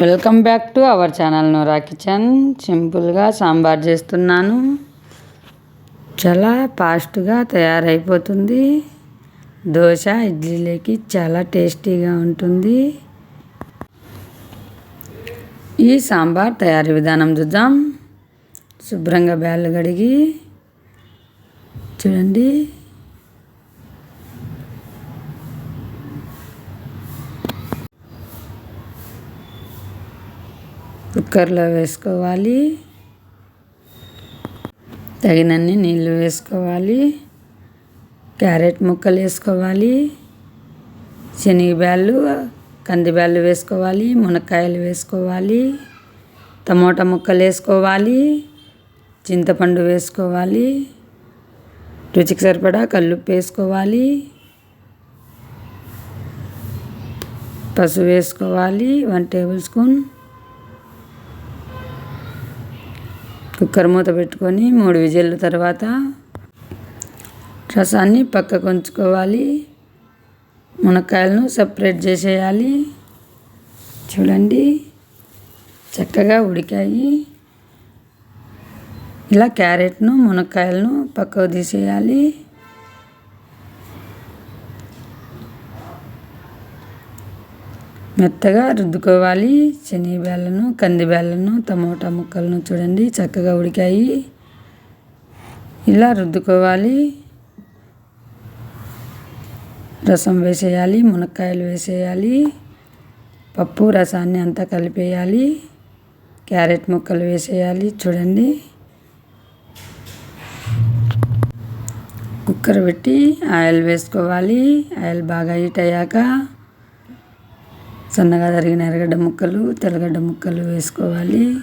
Welcome back to our channel Nora kitchen సింపుల్గా సాంబార్ చేస్తున్నాను. చాలా ఫాస్ట్గా తయారైపోతుంది. దోశ ఇడ్లీలోకి చాలా టేస్టీగా ఉంటుంది. ఈ సాంబార్ తయారీ విధానం చూద్దాం. శుభ్రంగా బ్యాళ్ళు కడిగి చూడండి. కుక్కర్లో వేసుకోవాలి. తగినన్ని నీళ్ళు వేసుకోవాలి. క్యారెట్ ముక్కలు వేసుకోవాలి. శనగబ్యాళ్ళు కందిబ్యాళ్ళు వేసుకోవాలి. మునక్కాయలు వేసుకోవాలి. టమోటా ముక్కలు వేసుకోవాలి. చింతపండు వేసుకోవాలి. రుచికి సరిపడా కల్లుప్పు వేసుకోవాలి. పసుపు వేసుకోవాలి. వన్ టేబుల్ స్పూన్ కుక్కర్ మూత పెట్టుకొని మూడు విజిల్ తర్వాత రసాన్ని పక్కకు ఉంచుకోవాలి. మునక్కాయలను సపరేట్ చేసేయాలి. చూడండి చక్కగా ఉడికాయి. ఇలా క్యారెట్ను మునక్కాయలను పక్కకు తీసేయాలి. మెత్తగా రుద్దుకోవాలి. శనగబేళ్ళను కందిబేళ్ళను టమోటా ముక్కలను చూడండి. చక్కగా ఉడికాయి. ఇలా రుద్దుకోవాలి. రసం వేసేయాలి మునక్కాయలు వేసేయాలి పప్పు రసాన్ని అంతా కలిపేయాలి క్యారెట్ ముక్కలు వేసేయాలి చూడండి. కుక్కర్ పెట్టి ఆయిల్ వేసుకోవాలి. ఆయిల్ బాగా హీట్ అయ్యాక సన్నగా తరిగిన ఎర్రగడ్డ ముక్కలు తెల్లగడ్డ ముక్కలు వేసుకోవాలి.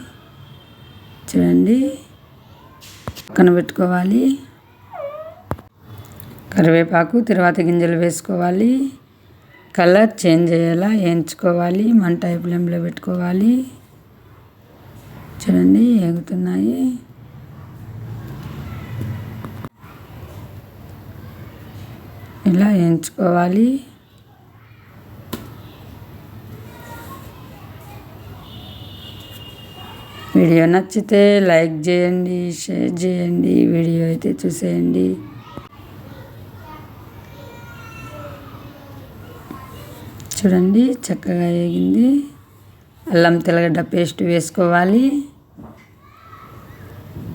చూడండి. పక్కన పెట్టుకోవాలి. కరివేపాకు తర్వాత గింజలు వేసుకోవాలి. కలర్ చేంజ్ అయ్యేలా వేయించుకోవాలి. మంట ఫ్లేమ్లో పెట్టుకోవాలి. చూడండి ఏగుతున్నాయి. ఇలా వేయించుకోవాలి. వీడియో నచ్చితే లైక్ చేయండి షేర్ చేయండి వీడియో అయితే చూసేయండి. చూడండి చక్కగా వేగింది. అల్లం తెల్లగడ్డ పేస్ట్ వేసుకోవాలి.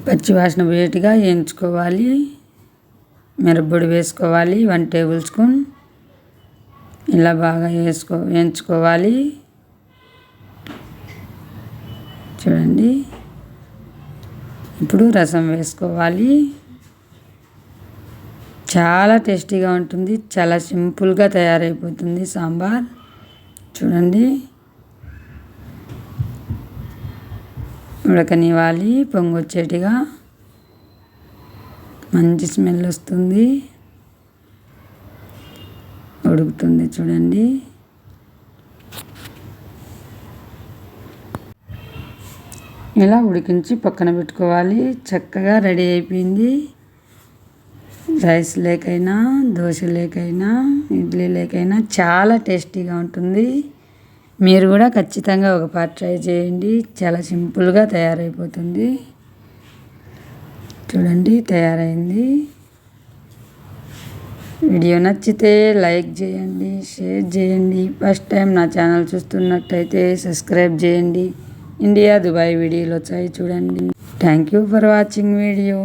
పచ్చివాసన వేటిగా వేయించుకోవాలి. మిరప్పొడి వేసుకోవాలి వన్ టేబుల్ స్పూన్. ఇలా బాగా వేసుకో వేయించుకోవాలి. చూడండి. ఇప్పుడు రసం వేసుకోవాలి. చాలా టేస్టీగా ఉంటుంది. చాలా సింపుల్గా తయారైపోతుంది సాంబార్. చూడండి. ఉడకనివ్వాలి పొంగొచ్చేటిగా. మంచి స్మెల్ వస్తుంది. ఉడుకుతుంది చూడండి. ఇలా ఉడికించి పక్కన పెట్టుకోవాలి. చక్కగా రెడీ అయిపోయింది. రైస్ లేకైనా దోశ లేకైనా ఇడ్లీ లేకైనా చాలా టేస్టీగా ఉంటుంది. మీరు కూడా ఖచ్చితంగా ఒక పార్ట్ ట్రై చేయండి. చాలా సింపుల్గా తయారైపోతుంది. చూడండి తయారైంది. వీడియో నచ్చితే లైక్ చేయండి షేర్ చేయండి. ఫస్ట్ టైం నా ఛానల్ చూస్తున్నట్టయితే సబ్స్క్రైబ్ చేయండి. ఇండియా దుబాయ్ వీడియోలు వచ్చాయి చూడండి. Thank you for watching video